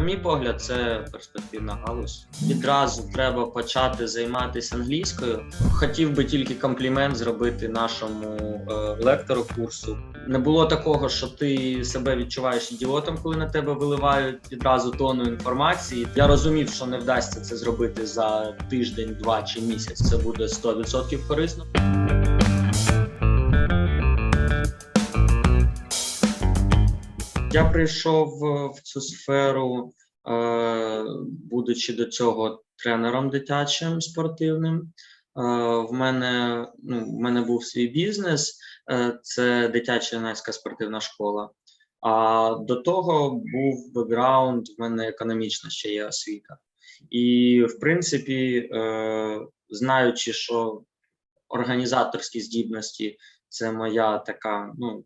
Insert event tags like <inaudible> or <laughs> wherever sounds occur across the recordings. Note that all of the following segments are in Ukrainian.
мій погляд, це перспективна галузь. Відразу треба почати займатися англійською. Хотів би тільки комплімент зробити нашому е, лектору курсу. Не було такого, що ти себе відчуваєш ідіотом, коли на тебе виливають відразу тонну інформації. Я розумів, що не вдасться це зробити за тиждень, два чи місяць. Це буде 100% корисно. Я прийшов е, в цю сферу, е, будучи до цього тренером дитячим спортивним. Е, в мене ну, в мене був свій бізнес, це дитяча юнацька спортивна школа. А до того був бекграунд, в мене економічна ще є освіта. І, в принципі, знаючи, що організаторські здібності це моя така, ну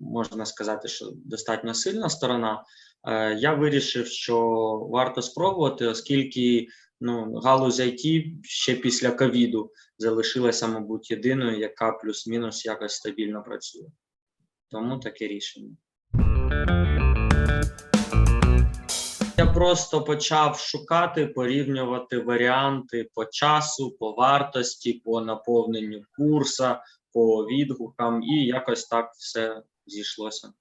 можна сказати, що достатньо сильна сторона. Е, Я вирішив, що варто спробувати, оскільки ну, галузь IT ще після ковіду залишилася, мабуть, єдиною, яка плюс-мінус якось стабільно працює. Тому таке рішення. Я просто почав шукати, порівнювати варіанти по часу, по вартості, по наповненню курса, по відгукам, і якось так все зійшлося.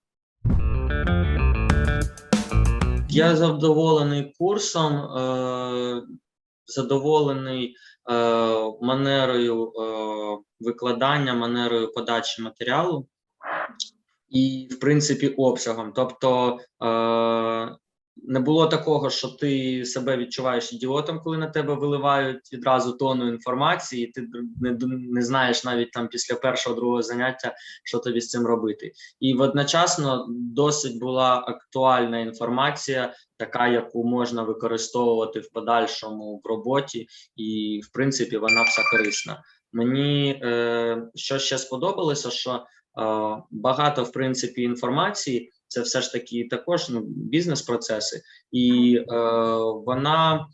Я задоволений курсом, е, задоволений е, манерою е, викладання, манерою подачі матеріалу і, в принципі, обсягом. Тобто е, не було такого, що ти себе відчуваєш ідіотом, коли на тебе виливають відразу тонну інформації, і ти не, не знаєш навіть там після першого другого заняття, що тобі з цим робити. І водночасно досить була актуальна інформація, така, яку можна використовувати в подальшому в роботі, і в принципі вона вся корисна. Мені е, що ще сподобалося, що е, багато в принципі інформації це все ж таки також ну, бізнес-процеси, і е, вона,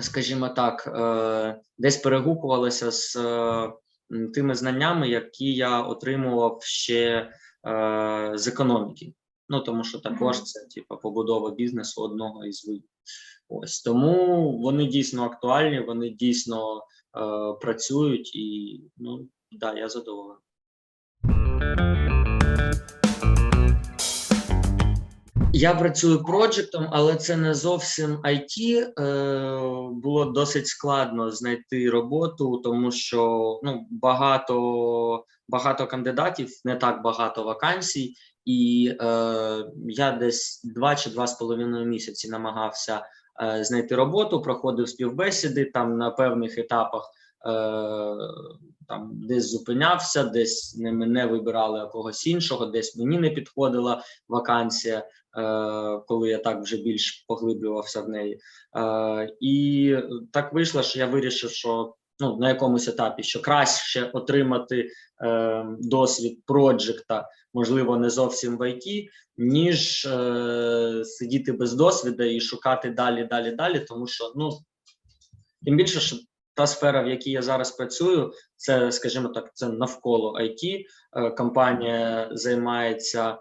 скажімо так, е, десь перегукувалася з е, тими знаннями, які я отримував ще е, з економіки. Ну тому що також це типу, побудова бізнесу одного із видів. Ось тому вони дійсно актуальні, вони дійсно е, працюють, і ну да, я задоволений. Я працюю проджектом, але це не зовсім IT. Е, було досить складно знайти роботу, тому що ну, багато, багато кандидатів, не так багато вакансій, і е, я десь два чи два з половиною місяці намагався е, знайти роботу, проходив співбесіди там на певних етапах. Е, там десь зупинявся, десь не мене вибирали а когось іншого, десь мені не підходила вакансія, е, коли я так вже більш поглиблювався в неї. Е, і так вийшло, що я вирішив, що ну на якомусь етапі що краще отримати досвід проджекта, можливо, не зовсім в IT, ніж сидіти без досвіду і шукати далі, далі, далі, тому що ну тим більше, що та сфера, в якій я зараз працюю, це, скажімо так, це навколо IT. Е, Компанія займається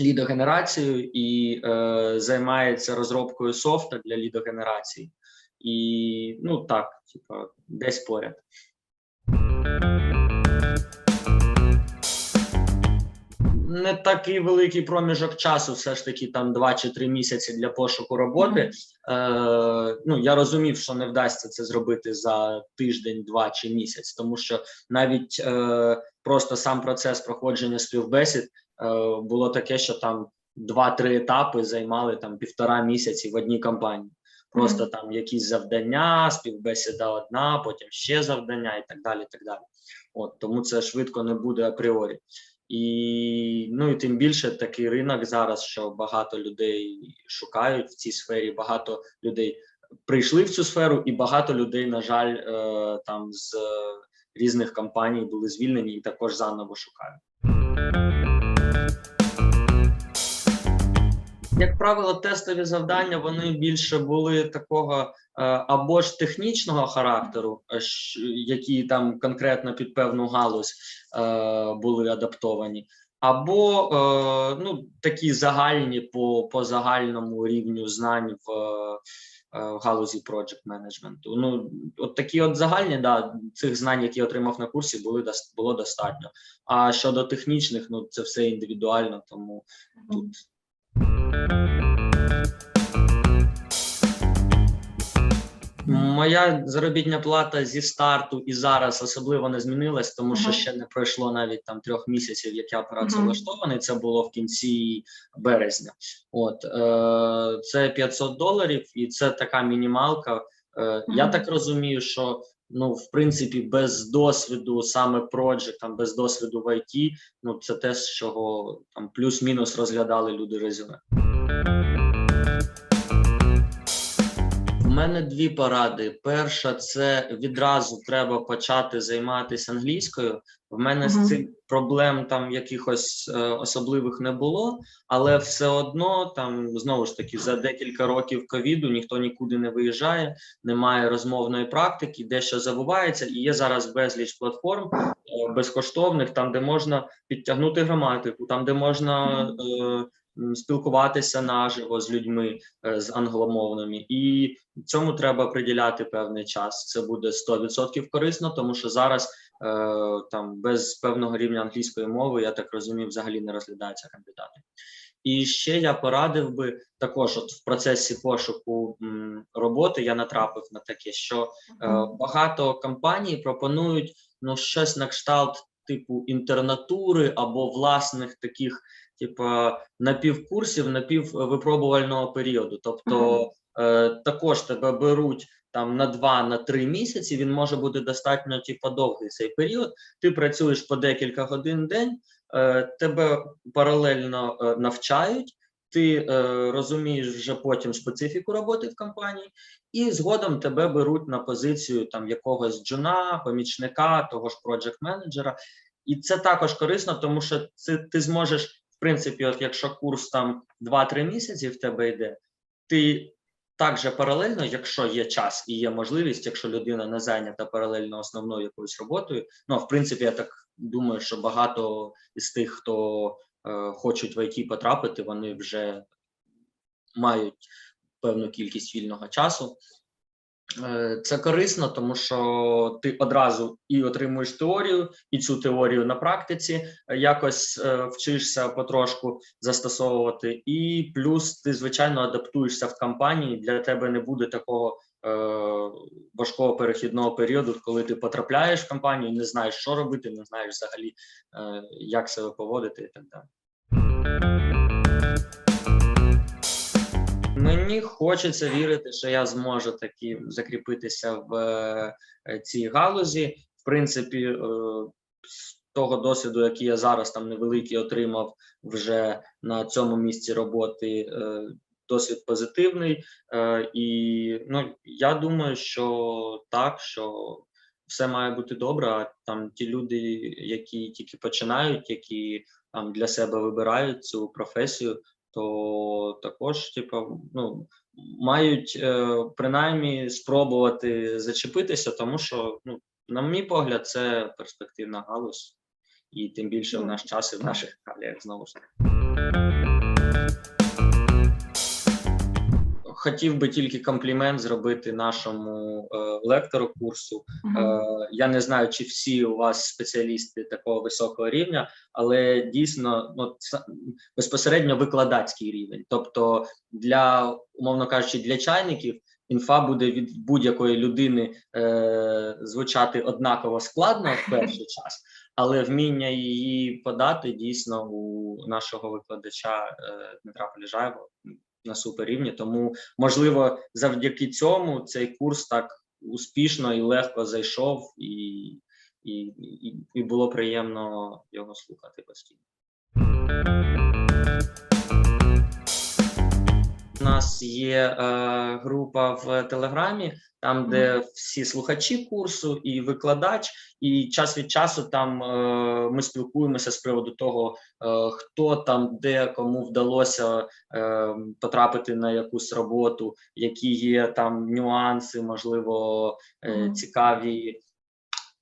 лідогенерацією і е, займається розробкою софта для лідогенерації. І ну так, типа, десь поряд. Не такий великий проміжок часу, все ж таки там 2 чи 3 місяці для пошуку роботи. Е, ну я розумів, що не вдасться це зробити за тиждень, два чи місяць, тому що навіть е, просто сам процес проходження співбесід е, було таке, що там 2-3 етапи займали там півтора місяці в одній компанії. Просто там якісь завдання, співбесіда одна, потім ще завдання, і так далі. і так далі. От тому це швидко не буде апріорі. І ну і тим більше такий ринок зараз, що багато людей шукають в цій сфері, багато людей прийшли в цю сферу, і багато людей, на жаль, е, там з різних компаній були звільнені і також заново шукають. Як правило, тестові завдання вони більше були такого е, або ж технічного характеру, е, які там конкретно під певну галузь е, були адаптовані, або ну, такі загальні по, по загальному рівню знань в, в галузі project менеджменту. Ну, от такі от загальні, да, цих знань, які я отримав на курсі, були було достатньо. А щодо технічних, ну це все індивідуально, тому тут Моя заробітня плата зі старту і зараз особливо не змінилась, тому що ще не пройшло навіть там трьох місяців, як я працевлаштований. Це було в кінці березня. От е, це 500 доларів, і це така мінімалка. Е, Я так розумію, що ну, в принципі, без досвіду саме там без досвіду в IT, ну це те, з чого там плюс-мінус розглядали люди резюме. Мене дві поради. Перша це відразу треба почати займатися англійською. В мене з цим проблем там якихось е, особливих не було, але все одно там знову ж таки за декілька років ковіду ніхто нікуди не виїжджає, немає розмовної практики, дещо забувається, і є зараз безліч платформ е, безкоштовних, там де можна підтягнути граматику, там де можна е, спілкуватися наживо з людьми е, з англомовними, і цьому треба приділяти певний час. Це буде 100% корисно, тому що зараз е, там без певного рівня англійської мови, я так розумію, взагалі не розглядаються кандидати. І ще я порадив би також, от в процесі пошуку м, роботи я натрапив на таке, що е, багато компаній пропонують ну щось на кшталт типу інтернатури або власних таких, типу, напівкурсів, напіввипробувального періоду. Тобто е, також тебе беруть там на два на три місяці. Він може бути достатньо типу, довгий цей період. Ти працюєш по декілька годин в день, е, тебе паралельно е, навчають. Ти е, розумієш вже потім специфіку роботи в компанії, і згодом тебе беруть на позицію там якогось джуна, помічника, того ж проджект менеджера. І це також корисно, тому що це ти зможеш, в принципі, от якщо курс там 2-3 місяці в тебе йде, ти також паралельно, якщо є час і є можливість, якщо людина не зайнята паралельно основною якоюсь роботою. Ну в принципі, я так думаю, що багато із тих, хто хочуть в ІТ потрапити, вони вже мають певну кількість вільного часу. Е, Це корисно, тому що ти одразу і отримуєш теорію, і цю теорію на практиці е, якось е, вчишся потрошку застосовувати, і плюс ти звичайно адаптуєшся в компанії. Для тебе не буде такого е, важкого перехідного періоду, коли ти потрапляєш в компанію, не знаєш, що робити, не знаєш взагалі, е, як себе поводити і так далі. Мені хочеться вірити, що я зможу таки закріпитися в е, цій галузі. В принципі, е, з того досвіду, який я зараз там невеликий отримав вже на цьому місці роботи, е, досвід позитивний. Е, І ну, я думаю, що так, що все має бути добре. А там ті люди, які тільки починають, які там для себе вибирають цю професію, то також, типу, ну, мають е, принаймні спробувати зачепитися, тому що, ну, на мій погляд, це перспективна галузь, і тим більше в наш час і в наших реаліях знову ж таки. Хотів би тільки комплімент зробити нашому е, лектору курсу. Е, я не знаю, чи всі у вас спеціалісти такого високого рівня, але дійсно ну, безпосередньо викладацький рівень. Тобто, для умовно кажучи, для чайників інфа буде від будь-якої людини е, звучати однаково складно в перший <laughs> час, але вміння її подати дійсно у нашого викладача е, Дмитра Поліжаєва на суперрівні. Тому можливо, завдяки цьому цей курс так успішно і легко зайшов, і, і, і, і було приємно його слухати постійно. Нас є е, група в Телеграмі, там, де всі слухачі курсу і викладач, і час від часу там е, ми спілкуємося з приводу того, е, хто там, де кому вдалося е, потрапити на якусь роботу, які є там нюанси, можливо, е, цікаві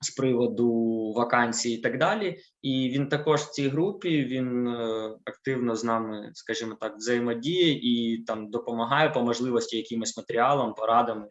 з приводу вакансій і так далі. І він також в цій групі він е, активно з нами, скажімо так, взаємодіє і там допомагає по можливості якимось матеріалам, порадами